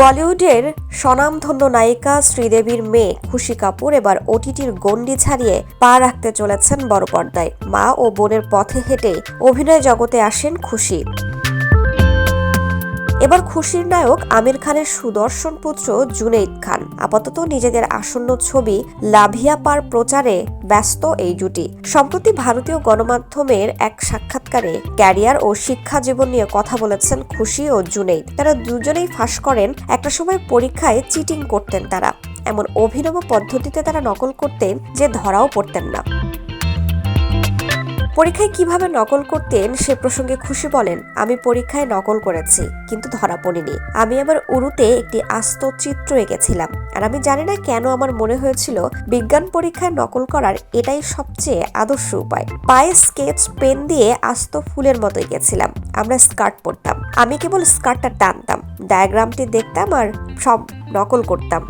বলিউডের স্বনামধন্য নায়িকা শ্রীদেবীর মেয়ে খুশি কাপুর এবার ওটিটির গণ্ডি ছাড়িয়ে পা রাখতে চলেছেন বড় পর্দায় মা ও বোনের পথে হেঁটে অভিনয় জগতে আসেন খুশি। এবার খুশির নায়ক আমির খানের সুদর্শন পুত্র জুনেইদ খান। আপাতত নিজেদের আসন্ন ছবি লাভিয়া পার প্রচারে ব্যস্ত এই জুটি। সম্প্রতি ভারতীয় গণমাধ্যমের এক সাক্ষাৎকারে ক্যারিয়ার ও শিক্ষা জীবন নিয়ে কথা বলেছেন খুশি ও জুনেইদ। তারা দুজনেই ফাঁস করেন, একটা সময় পরীক্ষায় চিটিং করতেন তারা। এমন অভিনব পদ্ধতিতে তারা নকল করতেন যে ধরাও পড়তেন না। পরীক্ষায় কীভাবে নকল করতেন সে প্রসঙ্গে খুশি বলেন, আমি পরীক্ষায় নকল করেছি, কিন্তু ধরা পড়িনি। আমি আমার উরুতে একটি আস্ত চিত্র এঁকেছিলাম। আর আমি জানি না কেন আমার মনে হয়েছিল বিজ্ঞান পরীক্ষায় নকল করার এটাই সবচেয়ে আদর্শ উপায়। পায়ে স্কেচ, পেন দিয়ে আস্ত ফুলের মতো এঁকেছিলাম। আমরা স্কার্ট পরতাম। আমি কেবল স্কার্টটা টানতাম, ডায়াগ্রামটি দেখতাম আর সব নকল করতাম।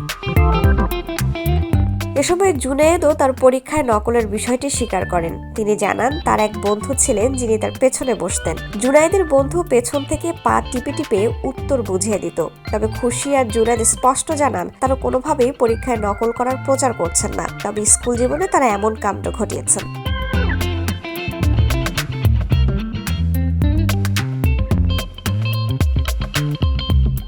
এ সময় জুনায়েদও তার পরীক্ষায় নকলের বিষয়টি স্বীকার করেন। তিনি জানান, তার এক বন্ধু ছিলেন যিনি তার পেছনে বসতেন। জুনায়েদের বন্ধু পেছন থেকে পা টিপে টিপে উত্তর বুঝিয়ে দিত। তবে খুশি আর জুনায়দ স্পষ্ট জানান, তারা কোনোভাবেই পরীক্ষায় নকল করার প্রচার করছেন না। তবে স্কুল জীবনে তারা এমন কাণ্ড ঘটিয়েছেন।